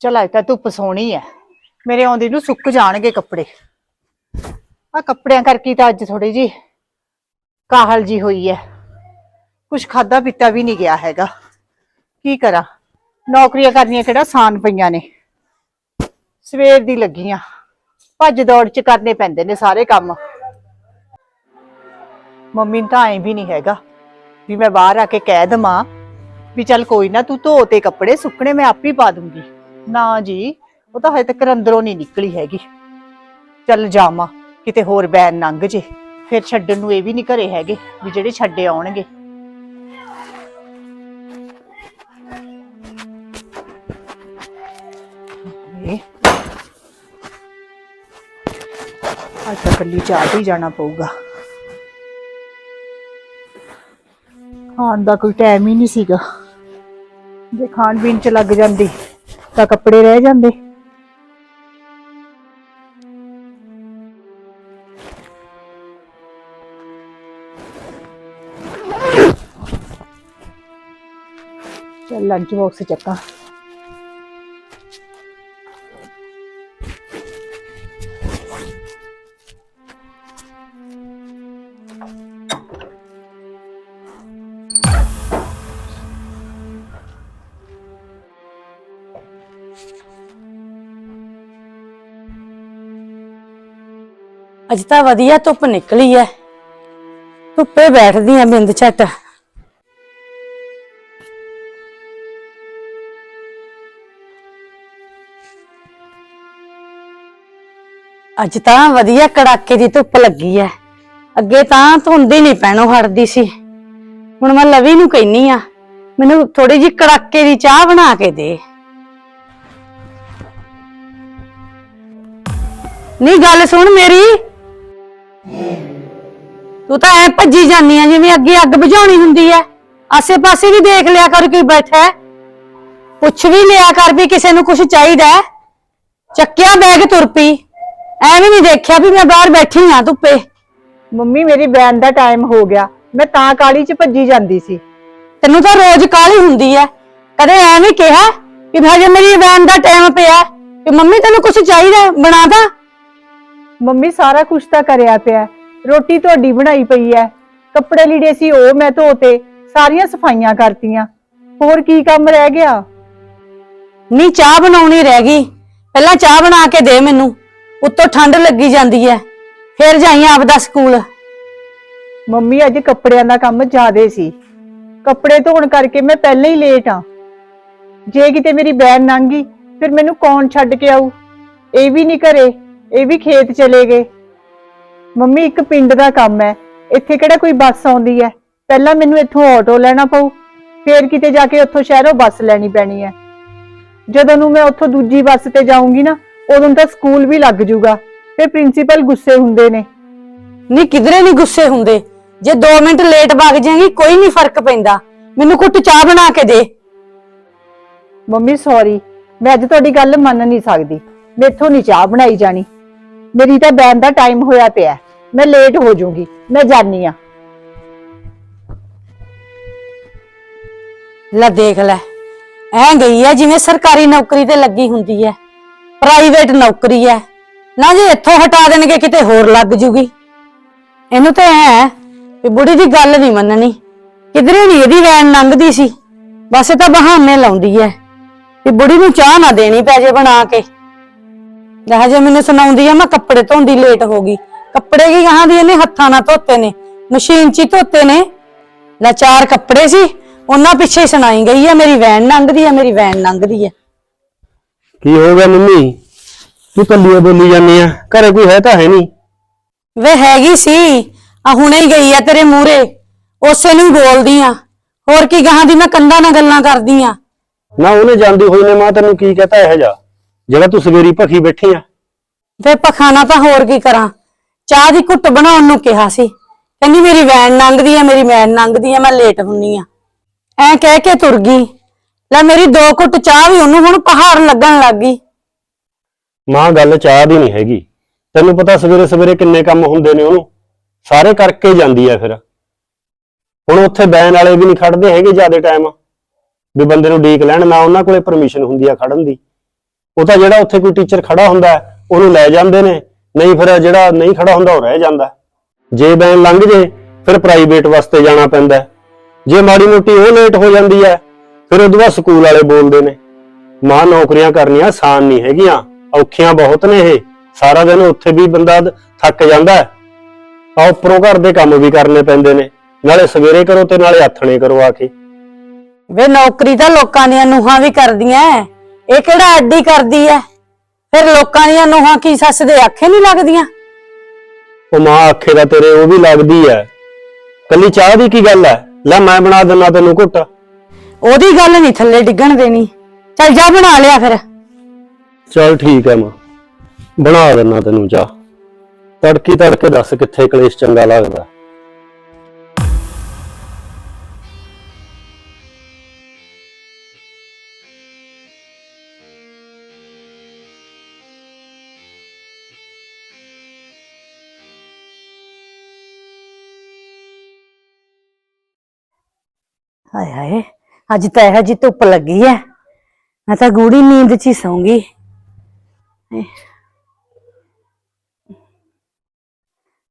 ਚਲ ਅੱਜ ਤਾਂ ਧੁੱਪ ਸੋਹਣੀ ਐ। ਮੇਰੇ ਆਉਂਦੇ ਨੂੰ ਸੁੱਕ ਜਾਣਗੇ ਕੱਪੜੇ। ਆ ਕੱਪੜਿਆਂ ਕਰਕੇ ਤਾਂ ਅੱਜ ਥੋੜੀ ਜੀ ਕਾਹਲ ਜੀ ਹੋਈ ਐ। ਕੁਛ ਖਾਦਾ ਪੀਤਾ ਵੀ ਨਹੀਂ ਗਿਆ ਹੈਗਾ। ਕੀ ਕਰਾਂ? ਨੌਕਰੀਆਂ ਕਰਨੀਆਂ ਕਿਹੜਾ ਆਸਾਨ ਪਈਆਂ ਨੇ। ਸਵੇਰ ਦੀ ਲੱਗੀਆਂ। ਭੱਜ ਦੌੜ ਚ ਕਰਨੇ ਪੈਂਦੇ ਨੇ ਸਾਰੇ ਕੰਮ। ਮੰਮੀ ਨੂੰ ਤਾਂ ਐਂ ਵੀ ਨਹੀਂ ਹੈਗਾ ਵੀ ਮੈਂ ਬਾਹਰ ਆ ਕੇ ਕਹਿ ਦਵਾਂ ਵੀ ਚੱਲ ਕੋਈ ਨਾ ਤੂੰ ਧੋ ਤੇ ਕੱਪੜੇ ਸੁੱਕਣੇ ਮੈਂ ਆਪੇ ਪਾ ਦੂੰਗੀ। ਨਾ ਜੀ, ਉਹ ਤਾਂ ਹਜੇ ਤੱਕ ਅੰਦਰੋਂ ਨਹੀਂ ਨਿਕਲੀ ਹੈਗੀ। ਚੱਲ ਜਾਵਾਂ ਕਿਤੇ ਹੋਰ ਬੈਨ ਲੰਘ ਜੇ, ਫਿਰ ਛੱਡਣ ਨੂੰ ਇਹ ਵੀ ਨਹੀਂ ਘਰੇ ਹੈਗੇ ਵੀ ਜਿਹੜੇ ਛੱਡੇ ਆਉਣਗੇ। ਅੱਜ ਤਾਂ ਕੱਲੀ ਚਾਹ ਹੀ ਜਾਣਾ ਪਊਗਾ। ਖਾਣ ਦਾ ਕੋਈ ਟਾਈਮ ਹੀ ਨਹੀਂ ਸੀਗਾ। ਜੇ ਖਾਣ ਪੀਣ ਚ ਲੱਗ ਜਾਂਦੀ। ਤਾਂ ਕੱਪੜੇ ਰਹਿ ਜਾਂਦੇ। ਚੱਲ ਲੰਚ ਬਾਕਸ ਚੱਕਾਂ। ਅੱਜ ਤਾਂ ਵਧੀਆ ਧੁੱਪ ਨਿਕਲੀ ਐ। ਧੁੱਪੇ ਬੈਠਦੀ ਆ ਬਿੰਦ ਝੱਟ ਅੱਜ ਤਾਂ ਵਧੀਆ ਕੜਾਕੇ ਦੀ ਧੁੱਪ ਲੱਗੀ ਐ। ਅੱਗੇ ਤਾਂ ਧੁੰਦ ਹੀ ਨਹੀਂ ਪੈਣੋ ਹਟਦੀ ਸੀ। ਹੁਣ ਮੈਂ ਲਵੀ ਨੂੰ ਕਹਿਨੀ ਆ, ਮੈਨੂੰ ਥੋੜੀ ਜਿਹੀ ਕੜਾਕੇ ਦੀ ਚਾਹ ਬਣਾ ਕੇ ਦੇ। ਨਹੀਂ ਗੱਲ ਸੁਣ ਮੇਰੀ। ਤੂੰ ਤਾਂ ਐ ਭੱਜੀ ਜਾਂਦੀ ਆ ਜਿਵੇਂ ਅੱਗੇ ਅੱਗ ਬੁਝਾਉਣੀ ਹੁੰਦੀ ਐ। ਆਸੇ-ਪਾਸੇ ਵੀ ਦੇਖ ਲਿਆ ਕਰ ਕੋਈ ਬੈਠਾ ਹੈ। ਪੁੱਛ ਵੀ ਲਿਆ ਕਰ ਵੀ ਕਿਸੇ ਨੂੰ ਕੁਝ ਚਾਹੀਦਾ ਹੈ। ਚੱਕਿਆ ਬੈਗ ਤੁਰ ਪਈ। ਐਵੇਂ ਨਹੀਂ ਦੇਖਿਆ ਵੀ ਮੈਂ ਬਾਹਰ ਬੈਠੀ ਆ ਧੁੱਪੇ। ਮੰਮੀ ਮੇਰੀ ਬੈਨ ਦਾ ਟਾਈਮ ਹੋ ਗਿਆ। ਮੈਂ ਤਾਂ ਕਾਲੀ ਚ ਭੱਜੀ ਜਾਂਦੀ ਸੀ। ਤੈਨੂੰ ਤਾਂ ਰੋਜ਼ ਕਾਹਲੀ ਹੁੰਦੀ ਐ। ਕਦੇ ਐਵੇਂ ਕਿਹਾ ਕਿ ਭਾਜੀ ਮੇਰੀ ਵੈਨ ਦਾ ਟਾਈਮ ਪਿਆ। ਕਿ ਮੰਮੀ ਤੈਨੂੰ ਕੁਝ ਚਾਹੀਦਾ ਬਣਾ ਦਾਂ? ਮੰਮੀ ਸਾਰਾ ਕੁਝ ਤਾਂ ਕਰਿਆ ਪਿਆ ਰੋਟੀ ਤੁਹਾਡੀ ਬਣਾਈ ਪਈ ਐ ਕੱਪੜੇ ਲੀੜੇ ਸੀ ਉਹ ਮੈਂ ਧੋਤੇ ਸਾਰੀਆਂ ਸਫਾਈਆਂ ਕਰਤੀਆਂ। ਹੋਰ ਕੀ ਕੰਮ ਰਹਿ ਗਿਆ? ਨਹੀਂ ਚਾਹ ਬਣਾਉਣੀ ਰਹਿ ਗਈ। ਪਹਿਲਾਂ ਚਾਹ ਬਣਾ ਕੇ ਦੇ ਮੈਨੂੰ। ਉੱਤੋਂ ਠੰਡ ਲੱਗੀ ਜਾਂਦੀ ਐ ਫਿਰ ਜਾਈ ਆਪਦਾ ਸਕੂਲ। ਮੰਮੀ ਅੱਜ ਕੱਪੜਿਆਂ ਦਾ ਕੰਮ ਜ਼ਿਆਦੇ ਸੀ। ਕੱਪੜੇ ਧੋਣ ਕਰਕੇ ਮੈਂ ਪਹਿਲਾਂ ਹੀ ਲੇਟ ਆ। ਜੇ ਕਿਤੇ ਮੇਰੀ ਬੈਨ ਲੰਘੀ ਫਿਰ ਮੈਨੂੰ ਕੌਣ ਛੱਡ ਕੇ ਆਊ? ਇਹ ਵੀ ਨਹੀਂ ਘਰੇ। ਇਹ ਵੀ ਖੇਤ ਚਲੇ ਗਏ। ਮੰਮੀ ਇੱਕ ਪਿੰਡ ਦਾ ਕੰਮ ਹੈ। ਇੱਥੇ ਕਿਹੜਾ ਕੋਈ ਬੱਸ ਆਉਂਦੀ ਹੈ? ਪਹਿਲਾਂ ਮੈਨੂੰ ਇੱਥੋਂ ਆਟੋ ਲੈਣਾ ਪਊ। ਫਿਰ ਕਿਤੇ ਜਾ ਕੇ ਉੱਥੋਂ ਸ਼ਹਿਰੋਂ ਬੱਸ ਲੈਣੀ ਪੈਣੀ ਹੈ। ਜਦੋਂ ਨੂੰ ਮੈਂ ਉੱਥੋਂ ਦੂਜੀ ਬੱਸ ਤੇ ਜਾਊਂਗੀ ਨਾ ਉਦੋਂ ਤਾਂ ਸਕੂਲ ਵੀ ਲੱਗ ਜਾਊਗਾ ਫਿਰ ਪ੍ਰਿੰਸੀਪਲ ਗੁੱਸੇ ਹੁੰਦੇ ਨੇ। ਨਹੀਂ ਕਿਧਰੇ ਨਹੀਂ ਗੁੱਸੇ ਹੁੰਦੇ। ਜੇ 2 ਮਿੰਟ ਲੇਟ ਵਗ ਜਾਏਗੀ ਕੋਈ ਨਹੀਂ ਫ਼ਰਕ ਪੈਂਦਾ। ਮੈਨੂੰ ਕੁੱਟ ਚਾਹ ਬਣਾ ਕੇ ਦੇ। ਮੰਮੀ ਸੌਰੀ ਮੈਂ ਅੱਜ ਤੁਹਾਡੀ ਗੱਲ ਮੰਨ ਨਹੀਂ ਸਕਦੀ। ਮੇਥੋਂ ਨਹੀਂ ਚਾਹ ਬਣਾਈ ਜਾਣੀ। ਮੇਰੀ ਤਾਂ ਬੈਨ ਦਾ ਟਾਈਮ ਹੋਇਆ ਪਿਆ ਮੈਂ ਲੇਟ ਹੋ ਜਾਊਂਗੀ। ਮੈਂ ਜਾਣੀ ਆ ਲੈ ਦੇਖ ਲੈ। ਐ ਗਈ ਐ ਜਿਵੇਂ ਸਰਕਾਰੀ ਨੌਕਰੀ ਤੇ ਲੱਗੀ ਹੁੰਦੀ ਐ। ਪ੍ਰਾਈਵੇਟ ਨੌਕਰੀ ਐ। ਨਾ ਜੇ ਇੱਥੋਂ ਹਟਾ ਦੇਣਗੇ, ਕਿਤੇ ਹੋਰ ਲੱਗ ਜੂਗੀ। ਇਹਨੂੰ ਤਾਂ ਐ ਵੀ ਬੁੜੀ ਦੀ ਗੱਲ ਨਹੀਂ ਮੰਨਣੀ। ਕਿਧਰੇ ਨਹੀਂ ਇਹਦੀ ਵੈਨ ਲੰਘਦੀ ਸੀ। ਬਸ ਇਹ ਤਾਂ ਬਹਾਨੇ ਲਾਉਂਦੀ ਐ। ਵੀ ਬੁੜੀ ਨੂੰ ਚਾਹ ਨਾ ਦੇਣੀ ਪੈ ਜੇ ਬਣਾ ਕੇ। ਲੈ ਜੇ ਮੈਨੂੰ ਸੁਣਾਉਂਦੀ ਆ ਮੈਂ ਕੱਪੜੇ ਧੋਂਦੀ ਲੇਟ ਹੋ ਗਈ। ਕੱਪੜੇ ਕੀ ਕਹਾਂ ਦੀ ਇਹਨੇ ਹੱਥਾਂ ਨਾਲ ਧੋਤੇ ਨੇ। ਮਸ਼ੀਨ 'ਚ ਹੀ ਧੋਤੇ ਨੇ। ਲੈ ਚਾਰ ਕੱਪੜੇ ਸੀ ਉਹਨਾਂ ਪਿੱਛੇ ਹੀ ਸੁਣਾਈ ਗਈ ਆ ਮੇਰੀ ਵੈਨ ਲੰਘਦੀ ਆ ਮੇਰੀ ਵੈਨ ਲੰਘਦੀ ਆ। ਕੀ ਹੋ ਗਿਆ ਮੰਮੀ? ਤੂੰ ਕੱਲੀਏ ਬੋਲੀ ਜਾਂਦੀ ਆ ਘਰੇ ਕੋਈ ਹੈ ਤਾਂ ਹੈ ਨਹੀਂ। ਵੇ ਹੈਗੀ ਸੀ ਆ ਹੁਣੇ ਹੀ ਗਈ ਆ ਤੇਰੇ ਮੂਹਰੇ। ਉਸੇ ਨੂੰ ਹੀ ਬੋਲਦੀ ਆ। ਹੋਰ ਕੀ ਗਾਹਾਂ ਦੀ ਮੈਂ ਕੰਧਾਂ ਨਾਲ ਗੱਲਾਂ ਕਰਦੀ ਆ। ਨਾ ਉਹਨੇ ਜਾਂਦੀ ਹੋਈ ਨੇ ਮਾਂ ਤੈਨੂੰ ਕੀ ਕਹਤਾ ਇਹ ਜਾ ਜਿਹੜਾ ਤੂੰ ਸਵੇਰੀ ਭਖੀ ਬੈਠੀ ਆ। ਵੇ ਪਖਾਣਾ ਤਾਂ ਹੋਰ ਕੀ ਕਰਾਂ। ਚਾਹ ਦੀ ਘੁੱਟ ਬਣਾਉਣ ਨੂੰ ਕਿਹਾ ਸੀ। ਕਹਿੰਦੀ ਮੇਰੀ ਵੈਨ ਲੰਘਦੀ ਆ ਮੇਰੀ ਵੈਨ ਲੰਘਦੀ ਆ ਮੈਂ ਲੇਟ ਹੁੰਨੀ ਆ। ਐ ਕਹਿ ਕੇ ਤੁਰ ਗਈ। ਲੈ ਮੇਰੀ ਦੋ ਘੁੱਟ ਚਾਹ ਵੀ ਉਹਨੂੰ ਹੁਣ ਪਹਾੜ ਲੱਗਣ ਲੱਗ ਗਈ। ਮਾਂ ਗੱਲ ਚਾਹ ਦੀ ਨਹੀਂ ਹੈਗੀ। ਤੈਨੂੰ ਪਤਾ ਸਵੇਰੇ ਸਵੇਰੇ ਕਿੰਨੇ ਕੰਮ ਹੁੰਦੇ ਨੇ ਉਹਨੂੰ। ਸਾਰੇ ਕਰਕੇ ਜਾਂਦੀ ਆ ਫਿਰ। ਹੁਣ ਉੱਥੇ ਬੈਨ ਵਾਲੇ ਵੀ ਨਹੀਂ ਖੜਦੇ ਹੈਗੇ ਜ਼ਿਆਦਾ ਟਾਈਮ ਵੀ ਬੰਦੇ ਨੂੰ ਡੀਕ ਲੈਣ ਨਾ ਉਹਨਾਂ ਕੋਲੇ ਪਰਮਿਸ਼ਨ ਹੁੰਦੀ ਆ ਖੜਨ ਦੀ। ਉਹ ਤਾਂ ਜਿਹੜਾ ਉੱਥੇ ਕੋਈ ਟੀਚਰ ਖੜਾ ਹੁੰਦਾ ਉਹਨੂੰ ਲੈ ਜਾਂਦੇ ਨੇ। ਨਹੀਂ ਫਿਰ ਜਿਹੜਾ ਨਹੀਂ ਖੜਾ ਹੁੰਦਾ, ਉਹ ਰਹਿ ਜਾਂਦਾ ਜੇ ਬੈਨ ਲੰਘ ਜੇ, ਫਿਰ ਪ੍ਰਾਈਵੇਟ ਵਾਸਤੇ ਜਾਣਾ ਪੈਂਦਾ ਜੇ ਮਾੜੀ ਮੋਟੀ ਉਹ ਲੇਟ ਹੋ ਜਾਂਦੀ ਹੈ, ਫਿਰ ਉਦੋਂ ਬਾਅਦ ਸਕੂਲ ਵਾਲੇ ਬੋਲਦੇ ਨੇ, ਮਾਂ ਨੌਕਰੀਆਂ ਕਰਨੀਆਂ ਆਸਾਨ ਨਹੀਂ ਹੈਗੀਆਂ, ਔਖੀਆਂ ਬਹੁਤ ਨੇ ਇਹ। ਸਾਰਾ ਦਿਨ ਉੱਥੇ ਵੀ ਬੰਦਾ ਥੱਕ ਜਾਂਦਾ ਆ ਉੱਪਰੋਂ ਘਰ ਦੇ ਕੰਮ ਵੀ ਕਰਨੇ ਪੈਂਦੇ ਨੇ, ਨਾਲੇ ਸਵੇਰੇ ਕਰੋ ਤੇ ਨਾਲੇ ਆਥਣੇ ਕਰੋ ਆ ਕੇ। ਵੇ ਨੌਕਰੀ ਤਾਂ ਲੋਕਾਂ ਦੀਆਂ ਨੂਹਾਂ ਵੀ ਕਰਦੀਆਂ ਇਹ ਕਿਹੜਾ ਅੱਡੀ ਕਰਦੀ ਐ? ਫਿਰ ਲੋਕਾਂ ਦੀਆਂ ਨੂਹਾਂ ਕੀ ਸੱਸ ਦੇ ਆਖੇ ਨਹੀਂ ਲੱਗਦੀਆਂ? ਉਹ ਮਾਂ ਆਖੇ ਦਾ ਤੇਰੇ ਉਹ ਵੀ ਲੱਗਦੀ ਐ। ਕੱਲੀ ਚਾਹ ਦੀ ਕੀ ਗੱਲ ਐ? ਲੈ ਮੈਂ ਬਣਾ ਦਿੰਨਾ ਤੈਨੂੰ ਘੁੱਟ। ਉਹਦੀ ਗੱਲ ਨਹੀਂ ਥੱਲੇ ਡਿੱਗਣ ਦੇਣੀ। ਚੱਲ ਜਾ ਬਣਾ ਲਿਆ ਫਿਰ। ਚਲ ਠੀਕ ਐ ਮਾਂ। ਬਣਾ ਦਿੰਨਾ ਤੈਨੂੰ ਚਾਹ। ਤੜਕੀ ਤੜਕੇ ਦੱਸ ਕਿੱਥੇ ਕਲੇਸ਼ ਚੰਗਾ ਲੱਗਦਾ। ਹਾਏ ਹਾਏ ਅੱਜ ਤਾਂ ਇਹ ਜੀ ਧੁੱਪ ਲੱਗੀ ਐ। ਮੈਂ ਤਾਂ ਗੂੜੀ ਨੀਂਦ 'ਚ ਹੀ ਸੌਂਗੀ।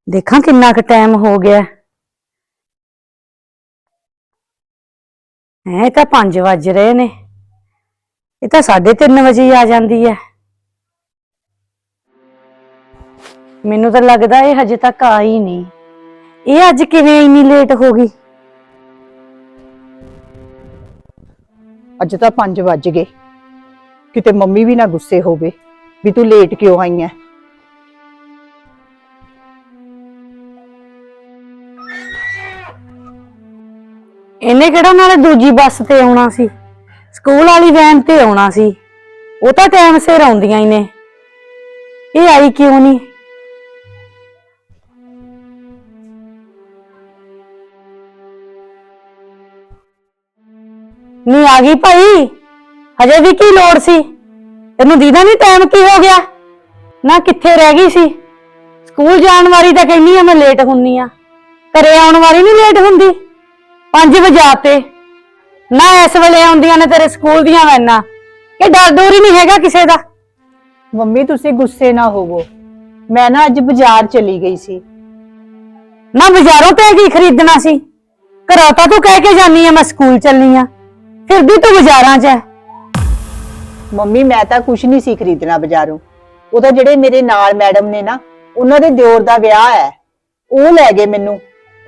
ਦੇਖਾਂ ਕਿੰਨਾ ਕੁ ਟਾਈਮ ਹੋ ਗਿਆ। ਇਹ ਤਾਂ 5 ਵੱਜ ਰਹੇ ਨੇ। ਇਹ ਤਾਂ 3:30 ਵਜੇ ਹੀ ਆ ਜਾਂਦੀ ਹੈ ਮੈਨੂੰ ਤਾਂ ਲੱਗਦਾ ਇਹ ਹਜੇ ਤੱਕ ਆਈ ਨਹੀਂ। ਇਹ ਅੱਜ ਕਿਵੇਂ ਇੰਨੀ ਲੇਟ ਹੋ ਗਈ? ਅੱਜ ਤਾਂ 5 ਵੱਜ ਗਏ। ਕਿਤੇ ਮੰਮੀ ਵੀ ਨਾ ਗੁੱਸੇ ਹੋਵੇ ਵੀ ਤੂੰ ਲੇਟ ਕਿਉਂ ਆਈ ਐ? ਇਹਨੇ ਕਿਹੜਾ ਨਾਲੇ ਦੂਜੀ ਬੱਸ ਤੇ ਆਉਣਾ ਸੀ? ਸਕੂਲ ਵਾਲੀ ਵੈਨ ਤੇ ਆਉਣਾ ਸੀ। ਉਹ ਤਾਂ ਟਾਈਮ ਸਿਰ ਆਉਂਦੀਆਂ ਹੀ ਨੇ। ਇਹ ਆਈ ਕਿਉਂ ਨਹੀਂ ਨਹੀਂ ਆ ਗਈ ਭਾਈ। ਹਜੇ ਵੀ ਕੀ ਲੋੜ ਸੀ? ਤੈਨੂੰ ਦੀਦਾ ਨਹੀਂ ਟਾਈਮ ਕੀ ਹੋ ਗਿਆ? ਨਾ ਕਿੱਥੇ ਰਹਿ ਗਈ ਸੀ? ਸਕੂਲ ਜਾਣ ਵਾਲੀ ਤਾਂ ਕਹਿੰਨੀ ਆ ਮੈਂ ਲੇਟ ਹੁੰਨੀ ਆ। ਘਰੇ ਆਉਣ ਵਾਲੀ ਨਹੀਂ ਲੇਟ ਹੁੰਦੀ? 5 ਵਜੇ ਤੇ ਨਾ ਇਸ ਵੇਲੇ ਆਉਂਦੀਆਂ ਨੇ ਤੇਰੇ ਸਕੂਲ ਦੀਆਂ ਵੈਨਾਂ। ਇਹ ਡਰ ਡੋਰ ਹੀ ਨਹੀਂ ਹੈਗਾ ਕਿਸੇ ਦਾ? ਮੰਮੀ ਤੁਸੀਂ ਗੁੱਸੇ ਨਾ ਹੋਵੋ। ਮੈਂ ਨਾ ਅੱਜ ਬਾਜ਼ਾਰ ਚਲੀ ਗਈ ਸੀ। ਨਾ ਬਾਜ਼ਾਰੋਂ ਤੇ ਕੀ ਖਰੀਦਣਾ ਸੀ? ਘਰੋਂ ਤਾਂ ਤੂੰ ਕਹਿ ਕੇ ਜਾਨੀ ਆ ਮੈਂ ਸਕੂਲ ਚੱਲਨੀ ਆ। ਫਿਰ ਵੀ ਤੂੰ ਬਾਜ਼ਾਰਾਂ 'ਚ ਹੈ। ਮੰਮੀ ਮੈਂ ਤਾਂ ਕੁਝ ਨਹੀਂ ਸੀ ਖਰੀਦਣਾ ਬਾਜ਼ਾਰੋਂ। ਉਹ ਤਾਂ ਜਿਹੜੇ ਮੇਰੇ ਨਾਲ ਮੈਡਮ ਨੇ ਨਾ ਉਹਨਾਂ ਦੇ ਦਿਓਰ ਦਾ ਵਿਆਹ ਹੈ। ਉਹ ਲੈ ਗਏ ਮੈਨੂੰ।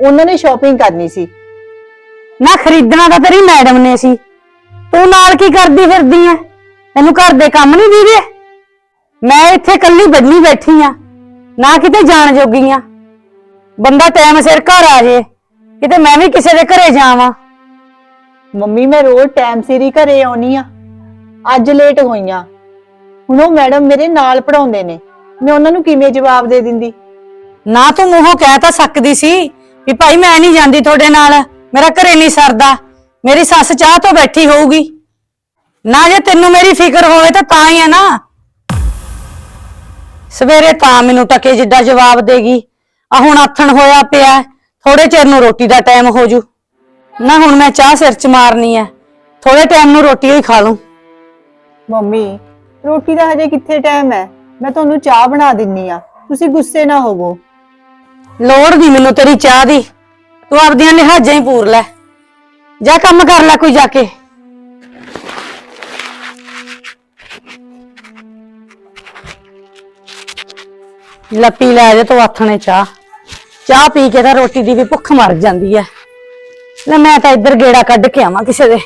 ਉਹਨਾਂ ਨੇ ਸ਼ਾਪਿੰਗ ਕਰਨੀ ਸੀ। ਨਾ ਖਰੀਦਣਾ ਤਾਂ ਤੇਰੀ ਮੈਡਮ ਨੇ ਸੀ। ਤੂੰ ਨਾਲ ਕੀ ਕਰਦੀ ਫਿਰਦੀ ਐ? ਤੈਨੂੰ ਘਰ ਦੇ ਕੰਮ ਨਹੀਂ ਦੀਦੇ? ਮੈਂ ਇੱਥੇ ਇਕੱਲੀ ਬਦਲੀ ਬੈਠੀ ਆ। ਨਾ ਕਿਤੇ ਜਾਣ ਜੋਗੀ ਆ। ਬੰਦਾ ਟਾਈਮ ਸਿਰ ਘਰ ਆ ਜੇ। ਕਿਤੇ ਮੈਂ ਵੀ ਕਿਸੇ ਦੇ ਘਰੇ ਜਾਵਾਂ। ਮੰਮੀ, ਮੈਂ ਰੋਜ਼ ਟਾਈਮ ਸਿਰ ਹੀ ਘਰੇ ਆਉਣੀ ਆ। ਅੱਜ ਲੇਟ ਹੋਈਆਂ। ਹੁਣ ਉਹ ਮੈਡਮ ਮੇਰੇ ਨਾਲ ਪੜਾਉਂਦੇ ਨੇ। ਮੈਂ ਉਹਨਾਂ ਨੂੰ ਕਿਵੇਂ ਜਵਾਬ ਦੇ ਦਿੰਦੀ? ਨਾ ਤੂੰ ਮੂੰਹੋਂ ਕਹਿ ਤਾਂ ਸਕਦੀ ਸੀ ਵੀ ਭਾਈ ਮੈਂ ਨਹੀਂ ਜਾਂਦੀ ਤੁਹਾਡੇ ਨਾਲ। ਮੇਰਾ ਘਰੇ ਨਹੀਂ ਸਰਦਾ। ਮੇਰੀ ਸੱਸ ਚਾਹ ਤੋਂ ਬੈਠੀ ਹੋਊਗੀ। ਨਾ ਜੇ ਤੈਨੂੰ ਮੇਰੀ ਫਿਕਰ ਹੋਵੇ ਤਾਂ ਤਾਂ ਹੀ ਆ ਨਾ। ਸਵੇਰੇ ਤਾਂ ਮੈਨੂੰ ਟਕੇ ਜਿੱਡਾ ਜਵਾਬ ਦੇਗੀ। ਆ ਹੁਣ ਆਥਣ ਹੋਇਆ ਪਿਆ। ਥੋੜੇ ਚਿਰ ਨੂੰ ਰੋਟੀ ਦਾ ਟਾਈਮ ਹੋ ਜੂ ਨਾ ਹੁਣ ਮੈਂ ਚਾਹ ਸਿਰ ਚ ਮਾਰਨੀ ਐ। ਥੋੜੇ ਟਾਈਮ ਨੂੰ ਰੋਟੀ ਹੀ ਖਾ ਲੂੰ। ਮੰਮੀ ਰੋਟੀ ਦਾ ਹਜੇ ਕਿੱਥੇ ਟਾਈਮ ਹੈ ਮੈਂ ਤੁਹਾਨੂੰ ਚਾਹ ਬਣਾ ਦਿੰਨੀ ਆ। ਤੁਸੀਂ ਗੁੱਸੇ ਨਾ ਹੋਵੋ। ਲੋੜ ਨਹੀਂ ਮੈਨੂੰ ਤੇਰੀ ਚਾਹ ਦੀ। ਤੂੰ ਆਪਦੀਆਂ ਲਿਹਾਜ਼ਾਂ ਹੀ ਪੂਰ ਲੈ। ਜਾ ਕੰਮ ਕਰ ਲੈ ਕੋਈ ਜਾ ਕੇ। ਲੱਪੀ ਲੈ ਜਾ ਤੂੰ ਆਥਣੇ ਚਾਹ। ਚਾਹ ਪੀ ਕੇ ਤਾਂ ਰੋਟੀ ਦੀ ਵੀ ਭੁੱਖ ਮਰ ਜਾਂਦੀ ਐ। ਲੈ ਮੈਂ ਤਾਂ ਇੱਧਰ ਗੇੜਾ ਕੱਢ ਕੇ ਆਵਾਂ ਕਿਸੇ ਦੇ।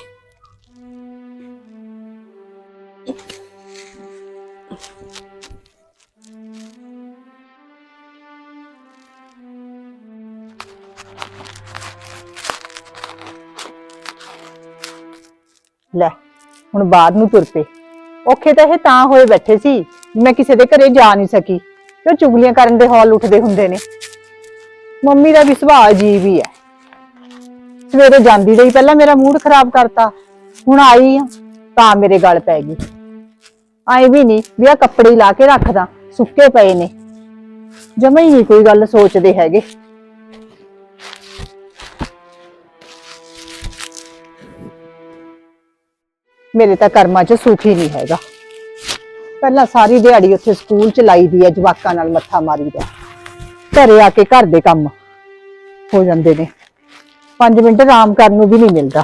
ਲੈ, ਹੁਣ ਬਾਅਦ ਨੂੰ ਤੁਰ ਪਏ। ਔਖੇ ਤਾਂ ਇਹ ਤਾਂ ਹੋਏ ਬੈਠੇ ਸੀ ਵੀ ਮੈਂ ਕਿਸੇ ਦੇ ਘਰੇ ਜਾ ਨਹੀਂ ਸਕੀ। ਤੇ ਉਹ ਚੁਗਲੀਆਂ ਕਰਨ ਦੇ ਹੌਲ ਉੱਠਦੇ ਹੁੰਦੇ ਨੇ? ਮੰਮੀ ਦਾ ਵੀ ਸੁਭਾਅ ਅਜੀਬ ਹੀ ਹੈ। ਸਵੇਰੇ ਜਾਂਦੀ ਰਹੀ, ਪਹਿਲਾਂ ਮੇਰਾ ਮੂਡ ਖਰਾਬ ਕਰਤਾ, ਹੁਣ ਆਈ ਆ, ਤਾਂ ਮੇਰੇ ਗਲ ਪੈ ਗਈ। ਆਏ ਵੀ ਨਹੀਂ ਵੀ ਆ ਕੱਪੜੇ ਲਾ ਕੇ ਰੱਖਦਾ, ਸੁੱਕੇ ਪਏ ਨੇ। ਜਮਾ ਹੀ ਨਹੀਂ ਕੋਈ ਗੱਲ ਸੋਚਦੇ ਹੈਗੇ। ਮੇਰੇ ਤਾਂ ਕਰਮਾਂ 'ਚ ਸੁਖ ਹੀ ਨਹੀਂ ਹੈਗਾ। ਪਹਿਲਾਂ ਸਾਰੀ ਦਿਹਾੜੀ ਉੱਥੇ ਸਕੂਲ ਚ ਲਾਈ ਦੀ ਹੈ ਜਵਾਕਾਂ ਨਾਲ ਮੱਥਾ ਮਾਰੀਦਾ ਘਰੇ ਆ ਕੇ ਘਰ ਦੇ ਕੰਮ ਹੋ ਜਾਂਦੇ ਨੇ। 5 ਮਿੰਟ ਆਰਾਮ ਕਰਨ ਨੂੰ ਵੀ ਨਹੀਂ ਮਿਲਦਾ।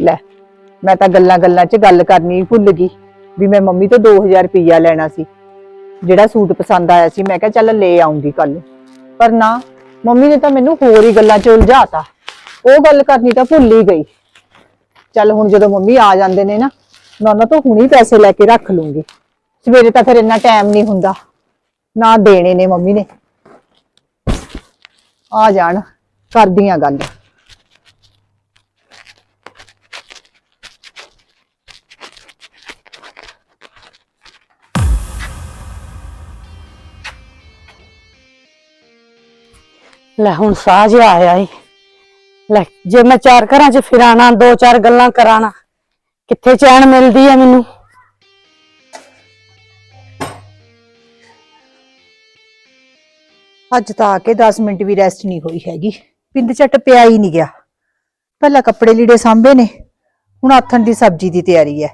ਲੈ, ਮੈਂ ਤਾਂ ਗੱਲਾਂ ਗੱਲਾਂ 'ਚ ਗੱਲ ਕਰਨੀ ਭੁੱਲ ਗਈ ਵੀ ਮੈਂ ਮੰਮੀ ਤੋਂ 2000 ਰੁਪਈਆ ਲੈਣਾ ਸੀ। ਜਿਹੜਾ ਸੂਟ ਪਸੰਦ ਆਇਆ ਸੀ, ਮੈਂ ਕਿਹਾ ਚੱਲ ਲੈ ਆਉਂਗੀ ਕੱਲ ਪਰ ਨਾ, ਮੰਮੀ ਨੇ ਤਾਂ ਮੈਨੂੰ ਹੋਰ ਹੀ ਗੱਲਾਂ 'ਚ ਉਲਝਾਤਾ। ਉਹ ਗੱਲ ਕਰਨੀ ਤਾਂ ਭੁੱਲ ਹੀ ਗਈ। ਚੱਲ ਹੁਣ ਜਦੋਂ ਮੰਮੀ ਆ ਜਾਂਦੇ ਨੇ ਨਾ ਮੈਂ ਉਹਨਾਂ ਤੋਂ ਹੁਣੀ ਪੈਸੇ ਲੈ ਕੇ ਰੱਖ ਲੂੰਗੀ। ਸਵੇਰੇ ਤਾਂ ਫਿਰ ਇੰਨਾ ਟਾਈਮ ਨਹੀਂ ਹੁੰਦਾ। ਨਾ ਦੇਣੇ ਨੇ ਮੰਮੀ ਨੇ। ਆ ਜਾਣ, ਕਰਦੀਆਂ ਗੱਲ। ਲੈ ਹੁਣ ਸਾਹ ਜਿਹਾ ਆਇਆ ਏ। ਲੈ, ਜੇ ਮੈਂ ਚਾਰ ਘਰਾਂ 'ਚ ਫਿਰਾਣਾ, ਦੋ ਚਾਰ ਗੱਲਾਂ ਕਰਾਣਾ। ਕਿੱਥੇ ਚੈਨ ਮਿਲਦੀ ਹੈ ਮੈਨੂੰ? ਅੱਜ ਤਾਂ ਆ ਕੇ 10 ਮਿੰਟ ਵੀ ਰੈਸਟ ਨਹੀਂ ਹੋਈ ਹੈਗੀ। ਪਿੰਡ ਝੱਟ ਪਿਆ ਹੀ ਨਹੀਂ ਗਿਆ। ਪਹਿਲਾਂ ਕੱਪੜੇ ਲੀੜੇ ਸਾਂਭੇ ਨੇ ਹੁਣ ਆਥਣ ਦੀ ਸਬਜ਼ੀ ਦੀ ਤਿਆਰੀ ਹੈ।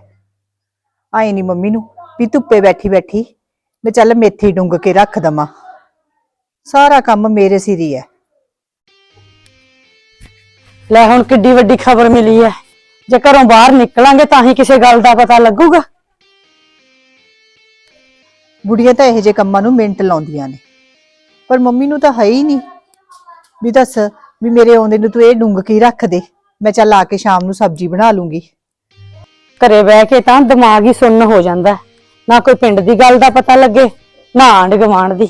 ਆਈ ਨਹੀਂ ਮੰਮੀ ਨੂੰ ਵੀ ਧੁੱਪੇ ਬੈਠੀ ਬੈਠੀ ਮੈਂ ਚੱਲ ਮੇਥੀ ਡੁੰਗ ਕੇ ਰੱਖ ਦਵਾਂ। ਸਾਰਾ ਕੰਮ ਮੇਰੇ ਸਿਰ ਹੀ ਹੈ। ਲੈ ਹੁਣ ਕਿੱਡੀ ਵੱਡੀ ਖਬਰ ਮਿਲੀ ਹੈ। ਜੇ ਘਰੋਂ ਬਾਹਰ ਨਿਕਲਾਂਗੇ ਤਾਂ ਹੀ ਕਿਸੇ ਗੱਲ ਦਾ ਪਤਾ ਲੱਗੂਗਾ। ਬੁੜੀਆਂ ਤਾਂ ਇਹੋ ਜਿਹੇ ਕੰਮਾਂ ਨੂੰ ਮਿੰਟ ਲਾਉਂਦੀਆਂ ਨੇ। ਪਰ ਮੰਮੀ ਨੂੰ ਤਾਂ ਹੈ ਹੀ ਨਹੀਂ। ਵੀ ਦੱਸ ਵੀ ਮੇਰੇ ਆਉਂਦੇ ਨੂੰ ਤੂੰ ਇਹ ਡੁੰਗ ਕੇ ਰੱਖ ਦੇ? ਮੈਂ ਚੱਲ ਆ ਕੇ ਸ਼ਾਮ ਨੂੰ ਸਬਜ਼ੀ ਬਣਾ ਲੂੰਗੀ। ਘਰੇ ਬਹਿ ਕੇ ਤਾਂ ਦਿਮਾਗ ਹੀ ਸੁੰਨ ਹੋ ਜਾਂਦਾ ਹੈ। ਨਾ ਕੋਈ ਪਿੰਡ ਦੀ ਗੱਲ ਦਾ ਪਤਾ ਲੱਗੇ ਨਾ ਆਂਢ ਗੁਆਂਢ ਦੀ।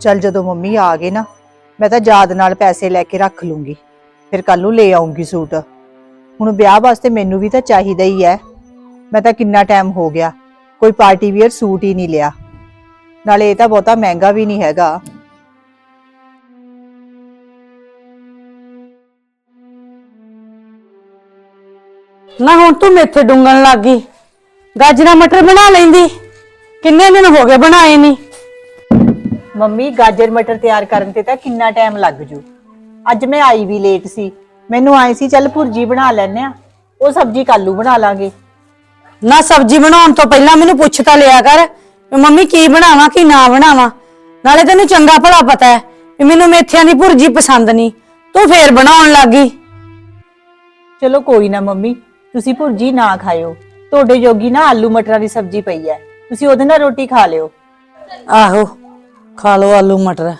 ਚੱਲ ਜਦੋਂ ਮੰਮੀ ਆ ਗਏ ਨਾ ਮੈਂ ਤਾਂ ਯਾਦ ਨਾਲ ਪੈਸੇ ਲੈ ਕੇ ਰੱਖ ਲੂੰਗੀ। ਫਿਰ ਕੱਲ ਨੂੰ ਲੈ ਆਉਂਗੀ ਸੂਟ। ਹੁਣ ਵਿਆਹ ਵਾਸਤੇ ਮੈਨੂੰ ਵੀ ਤਾਂ ਚਾਹੀਦਾ ਹੀ ਹੈ। ਮੈਂ ਤਾਂ ਕਿੰਨਾ ਟਾਈਮ ਹੋ ਗਿਆ, ਕੋਈ ਪਾਰਟੀ ਵੀਅਰ ਸੂਟ ਹੀ ਨਹੀਂ ਲਿਆ। ਨਾਲੇ ਇਹ ਤਾਂ ਬਹੁਤਾ ਮਹਿੰਗਾ ਵੀ ਨਹੀਂ ਹੈਗਾ। ਨਾ ਹੁਣ ਤੂੰ ਮੇਥੇ ਡੁੰਗਣ ਲੱਗ ਗਈ। ਗਾਜਰਾਂ ਮਟਰ ਬਣਾ ਲੈਂਦੀ। ਕਿੰਨੇ ਦਿਨ ਹੋ ਗਏ ਬਣਾਏ ਨਹੀਂ ਮੰਮੀ ਗਾਜਰ ਮਟਰ ਤਿਆਰ ਕਰਨ ਤੇ ਤਾਂ ਕਿੰਨਾ ਟਾਈਮ ਲੱਗ ਜੂ। ਅੱਜ ਮੈਂ ਆਈ ਵੀ ਲੇਟ ਸੀ। ਮੈਨੂੰ ਆਏ ਸੀ ਚੱਲ ਭੁਰਜੀ ਬਣਾ ਲੈਨੇ ਆ। ਉਹ ਸਬਜ਼ੀ ਕੱਲੂ ਬਣਾ ਲਾਂਗੇ। ਨਾ ਸਬਜ਼ੀ ਬਣਾਉਣ ਤੋਂ ਪਹਿਲਾਂ ਮੈਨੂੰ ਪੁੱਛ ਤਾਂ ਲਿਆ ਕਰ ਵੀ ਮੰਮੀ ਕੀ ਬਣਾਵਾਂ ਕੀ ਨਾ ਬਣਾਵਾਂ। ਨਾਲੇ ਤੈਨੂੰ ਚੰਗਾ ਭਲਾ ਪਤਾ ਹੈ ਵੀ ਮੈਨੂੰ ਮੇਥਿਆਂ ਦੀ ਭੁਰਜੀ ਪਸੰਦ ਨਹੀਂ। ਤੂੰ ਫੇਰ ਬਣਾਉਣ ਲੱਗੀ ਚਲੋ ਕੋਈ ਨਾ ਮੰਮੀ ਤੁਸੀਂ ਭੁਰਜੀ ਨਾ ਖਾਇਓ। ਤੁਹਾਡੇ ਜੋਗੀ ਨਾ ਆਲੂ ਮਟਰਾਂ ਦੀ ਸਬਜ਼ੀ ਪਈ ਹੈ। ਤੁਸੀਂ ਉਹਦੇ ਨਾਲ ਰੋਟੀ ਖਾ ਲਿਓ। ਆਹੋ। ਖਾ ਲਓ ਆਲੂ ਮਟਰ।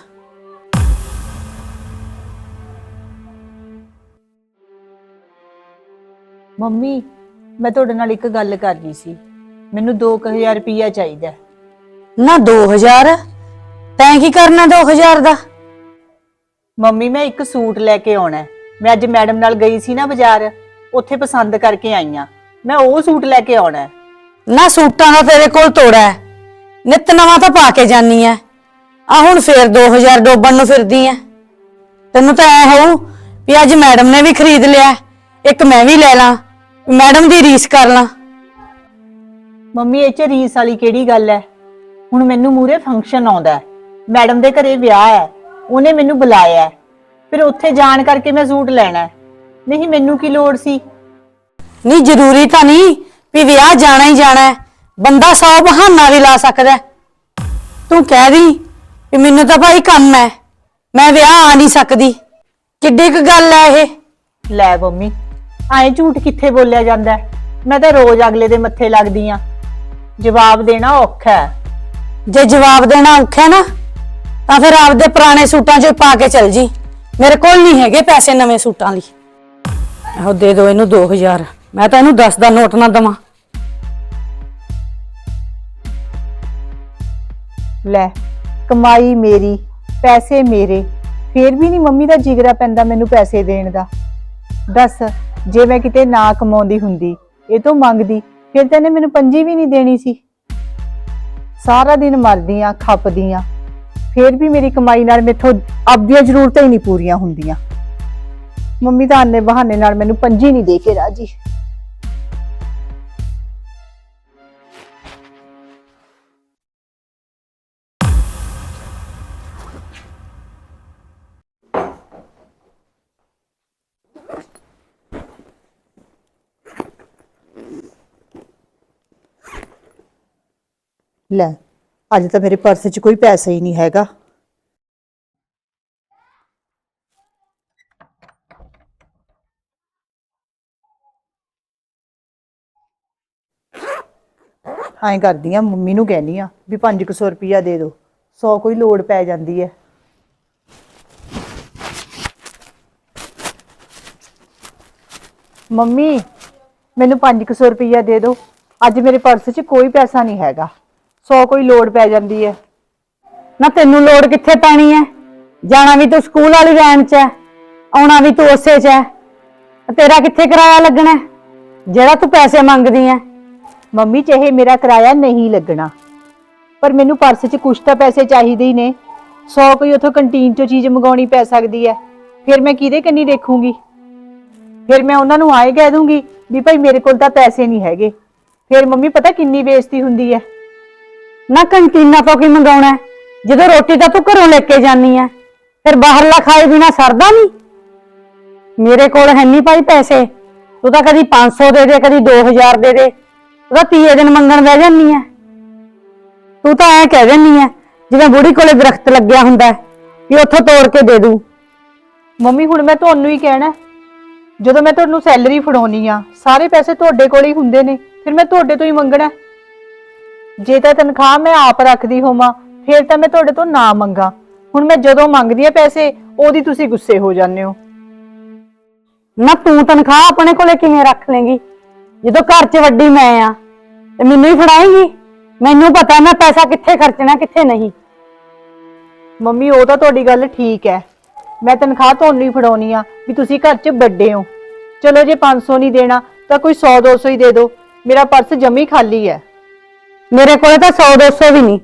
ਮੰਮੀ ਮੈਂ ਤੁਹਾਡੇ ਨਾਲ ਇੱਕ ਗੱਲ ਕਰਨੀ ਸੀ। ਮੈਨੂੰ 2000 ਰੁਪਈਆ ਚਾਹੀਦਾ ਹੈ। ਨਾ 2000 ਤੈਂ ਕੀ ਕਰਨਾ 2000 ਦਾ? ਮੰਮੀ ਮੈਂ ਇੱਕ ਸੂਟ ਲੈ ਕੇ ਆਉਣਾ ਹੈ। ਮੈਂ ਅੱਜ ਮੈਡਮ ਨਾਲ ਗਈ ਸੀ ਨਾ ਬਾਜ਼ਾਰ ਉੱਥੇ ਪਸੰਦ ਕਰਕੇ ਆਈ ਆਂ ਮੈਂ ਉਹ ਸੂਟ ਲੈ ਕੇ ਆਉਣਾ ਹੈ। ਨਾ ਸੂਟਾਂ ਦਾ ਤੇਰੇ ਕੋਲ ਤੋੜਾ ਹੈ। ਨਿਤ ਨਵਾਂ ਤਾਂ ਪਾ ਕੇ ਜਾਨੀ ਐ ਆ ਹੁਣ ਫੇਰ 2000 ਡੋਬਣ ਨੂੰ ਫਿਰਦੀ ਐ। ਤੈਨੂੰ ਤਾਂ ਐ ਹੋਊ ਵੀ ਅੱਜ ਮੈਡਮ ਨੇ ਵੀ ਖਰੀਦ ਲਿਆ ਇੱਕ ਮੈਂ ਵੀ ਲੈ ਲਾਂ ਮੈਡਮ ਦੀ ਰੀਸ ਕਰ ਲਾਂ। ਮੰਮੀ ਇਹ ਚ ਰੀਸ ਵਾਲੀ ਕਿਹੜੀ ਗੱਲ ਹੈ ਹੁਣ ਮੈਨੂੰ ਮੂਰੇ ਫੰਕਸ਼ਨ ਆਉਂਦਾ ਹੈ ਮੈਡਮ ਦੇ ਘਰੇ ਵਿਆਹ ਹੈ ਉਹਨੇ ਮੈਨੂੰ ਬੁਲਾਇਆ ਹੈ ਫਿਰ ਉੱਥੇ ਜਾਣ ਕਰਕੇ ਮੈਂ ਸੂਟ ਲੈਣਾ ਹੈ ਨਹੀਂ ਮੈਨੂੰ ਕੀ ਲੋੜ ਸੀ? ਨਹੀਂ ਜ਼ਰੂਰੀ ਤਾਂ ਨਹੀਂ ਵੀ ਵਿਆਹ ਜਾਣਾ ਹੀ ਜਾਣਾ ਹੈ ਬੰਦਾ ਸੌ ਬਹਾਨਾ ਵੀ ਲਾ ਸਕਦਾ ਹੈ। ਤੂੰ ਕਹਿ ਦੀ ਵੀ ਮੈਨੂੰ ਤਾਂ ਭਾਈ ਕੰਮ ਹੈ। ਮੈਂ ਵਿਆਹ ਆ ਨਹੀਂ ਸਕਦੀ। ਕਿੱਡੀ ਕੁ ਗੱਲ ਹੈ ਇਹ? ਲੈ ਮੰਮੀ ਐਂ ਝੂਠ ਕਿੱਥੇ ਬੋਲਿਆ ਜਾਂਦਾ ਹੈ? ਮੈਂ ਤਾਂ ਰੋਜ਼ ਅਗਲੇ ਦੇ ਮੱਥੇ ਲੱਗਦੀ ਆ। ਜਵਾਬ ਦੇਣਾ ਔਖਾ ਹੈ। ਜੇ ਜਵਾਬ ਦੇਣਾ ਔਖਾ ਹੈ ਨਾ ਤਾਂ ਫਿਰ ਆਪਦੇ ਪੁਰਾਣੇ ਸੂਟਾਂ 'ਚ ਪਾ ਕੇ ਚੱਲ ਜੀ। ਮੇਰੇ ਕੋਲ ਨਹੀਂ ਹੈਗੇ ਪੈਸੇ ਨਵੇਂ ਸੂਟਾਂ ਲਈ। ਆਹੋ ਦੇ ਦਿਓ ਇਹਨੂੰ 2000 ਮੈਂ ਤਾਂ ਇਹਨੂੰ 10 ਦਾ ਨੋਟ ਨਾ ਦਵਾਂ। ਲੈ ਕਮਾਈ ਮੇਰੀ, ਪੈਸੇ ਮੇਰੇ, ਫੇਰ ਵੀ ਨਹੀਂ ਮੰਮੀ ਦਾ ਜਿਗਰਾ ਪੈਂਦਾ ਮੈਨੂੰ ਪੈਸੇ ਦੇਣ ਦਾ। ਦੱਸ, ਜੇ ਮੈਂ ਕਿਤੇ ਨਾ ਕਮਾਉਂਦੀ ਹੁੰਦੀ, ਇਹ ਤੋਂ ਮੰਗਦੀ, ਫਿਰ ਤੈਨੇ ਮੈਨੂੰ ਪੰਜੀ ਵੀ ਨਹੀਂ ਦੇਣੀ ਸੀ। ਸਾਰਾ ਦਿਨ ਮਰਦੀ ਆ ਖੱਪਦੀ ਆ ਫੇਰ ਵੀ ਮੇਰੀ ਕਮਾਈ ਨਾਲ ਮੇਥੋਂ ਆਪਦੀਆਂ ਜ਼ਰੂਰਤਾਂ ਹੀ ਨਹੀਂ ਪੂਰੀਆਂ ਹੁੰਦੀਆਂ। ਮੰਮੀ ਤਾਂ ਆਨੇ ਬਹਾਨੇ ਨਾਲ ਮੈਨੂੰ ਪੰਜੀ ਨਹੀਂ ਦੇ ਕੇ ਰਾਜੀ। ਲੈ, ਅੱਜ ਤਾਂ ਮੇਰੇ ਪਰਸ 'ਚ ਕੋਈ ਪੈਸਾ ਹੀ ਨਹੀਂ ਹੈਗਾ। ਐਂ ਕਰਦੀ ਆ, ਮੰਮੀ ਨੂੰ ਕਹਿੰਦੀ ਆ ਵੀ 500 ਰੁਪਿਆ ਦੇ ਦਿਓ 100 ਕੋਈ ਲੋੜ ਪੈ ਜਾਂਦੀ ਹੈ ਮੰਮੀ, ਮੈਨੂੰ 500 ਰੁਪਿਆ ਦੇ ਦਿਓ ਅੱਜ ਮੇਰੇ ਪਰਸ 'ਚ ਕੋਈ ਪੈਸਾ ਨਹੀਂ ਹੈਗਾ। ਸੌ ਕੋਈ ਲੋੜ ਪੈ ਜਾਂਦੀ ਹੈ ਨਾ ਤੈਨੂੰ ਲੋੜ ਕਿੱਥੇ ਪੈਣੀ ਹੈ ਜਾਣਾ ਵੀ ਤੂੰ ਸਕੂਲ ਵਾਲੀ ਵੈਨ 'ਚ ਹੈ ਆਉਣਾ ਵੀ ਤੂੰ ਉਸੇ 'ਚ ਹੈ ਤੇਰਾ ਕਿੱਥੇ ਕਿਰਾਇਆ ਲੱਗਣਾ ਹੈ? ਜਿਹੜਾ ਤੂੰ ਪੈਸੇ ਮੰਗਦੀ ਹੈ ਮੰਮੀ ਚਾਹੇ ਮੇਰਾ ਕਿਰਾਇਆ ਨਹੀਂ ਲੱਗਣਾ, ਪਰ ਮੈਨੂੰ ਪਰਸ 'ਚ ਕੁਛ ਤਾਂ ਪੈਸੇ ਚਾਹੀਦੇ ਹੀ ਨੇ। ਸੌ ਕੋਈ ਉਥੋਂ ਕੰਟੀਨ 'ਚੋਂ ਚੀਜ਼ ਮੰਗਾਉਣੀ ਪੈ ਸਕਦੀ ਹੈ ਫਿਰ ਮੈਂ ਕਿਹਦੇ ਕੰਨੀ ਦੇਖੂੰਗੀ? ਫਿਰ ਮੈਂ ਉਹਨਾਂ ਨੂੰ ਆਏ ਕਹਿ ਦੂੰਗੀ ਵੀ ਭਾਈ ਮੇਰੇ ਕੋਲ ਤਾਂ ਪੈਸੇ ਨਹੀਂ ਹੈਗੇ। ਫਿਰ ਮੰਮੀ, ਪਤਾ ਕਿੰਨੀ ਬੇਇੱਜ਼ਤੀ ਹੁੰਦੀ ਹੈ ਨਾ ਕੰਟੀਨਾਂ ਤੋਂ ਕੀ ਮੰਗਾਉਣਾ ਹੈ? ਜਦੋਂ ਰੋਟੀ ਤਾਂ ਤੂੰ ਘਰੋਂ ਲੈ ਕੇ ਜਾਨੀ ਐ ਫਿਰ ਬਾਹਰਲਾ ਖਾਏ ਬਿਨਾ ਸਰਦਾ ਨਹੀਂ? ਮੇਰੇ ਕੋਲ ਹੈ ਨਹੀਂ ਭਾਈ ਪੈਸੇ। ਤੂੰ ਤਾਂ ਕਦੀ 500 ਦੇ ਦੇ ਕਦੀ 2000 ਦੇ ਦੇ। ਤੂੰ ਤਾਂ ਤੀਏ ਦਿਨ ਮੰਗਣ ਬਹਿ ਜਾਨੀ ਐ ਤੂੰ ਤਾਂ ਐ ਕਹਿ ਦਿੰਨੀ ਐ ਜਿਵੇਂ ਬੁੜੀ ਕੋਲੇ ਦਰਖਤ ਲੱਗਿਆ ਹੁੰਦਾ ਹੈ, ਵੀ ਉੱਥੋਂ ਤੋੜ ਕੇ ਦੇ ਦੂੰ ਮੰਮੀ ਹੁਣ ਮੈਂ ਤੁਹਾਨੂੰ ਹੀ ਕਹਿਣਾ ਜਦੋਂ ਮੈਂ ਤੁਹਾਨੂੰ ਸੈਲਰੀ ਫੜਾਉਣੀ ਆ ਸਾਰੇ ਪੈਸੇ ਤੁਹਾਡੇ ਕੋਲ ਹੀ ਹੁੰਦੇ ਨੇ ਫਿਰ ਮੈਂ ਤੁਹਾਡੇ ਤੋਂ ਹੀ ਮੰਗਣਾ ਜੇ ਤਾਂ ਤਨਖਾਹ ਮੈਂ ਆਪ ਰੱਖਦੀ ਹੋਵਾਂ ਫਿਰ ਤਾਂ ਮੈਂ ਤੁਹਾਡੇ ਤੋਂ ਨਾ ਮੰਗਾ। ਹੁਣ ਮੈਂ ਜਦੋਂ ਮੰਗਦੀ ਆ ਪੈਸੇ ਉਹਦੀ ਤੁਸੀਂ ਗੁੱਸੇ ਹੋ ਜਾਂਦੇ ਹੋ। ਨਾ ਤੂੰ ਤਨਖਾਹ ਆਪਣੇ ਕੋਲੇ ਕਿਵੇਂ ਰੱਖ ਲੇਂਗੀ? ਜਦੋਂ ਘਰ 'ਚ ਵੱਡੀ ਮੈਂ ਆ ਤੇ ਮੈਨੂੰ ਹੀ ਫੜਾਏਂਗੀ? ਮੈਨੂੰ ਪਤਾ ਮੈਂ ਪੈਸਾ ਕਿੱਥੇ ਖਰਚਣਾ ਕਿੱਥੇ ਨਹੀਂ। ਮੰਮੀ ਉਹ ਤਾਂ ਤੁਹਾਡੀ ਗੱਲ ਠੀਕ ਹੈ। ਮੈਂ ਤਨਖਾਹ ਤੁਹਾਨੂੰ ਹੀ ਫੜਾਉਣੀ ਆ ਵੀ ਤੁਸੀਂ ਘਰ 'ਚ ਵੱਡੇ ਹੋ। ਚਲੋ ਜੇ 500 ਨਹੀਂ ਦੇਣਾ ਤਾਂ ਕੋਈ 100 200 ਹੀ ਦੇ ਦਿਓ। ਮੇਰਾ ਪਰਸ ਜਮੀ ਖਾਲੀ ਹੈ। ਮੇਰੇ ਕੋਲੇ ਤਾਂ 100 200 ਵੀ ਨਹੀਂ।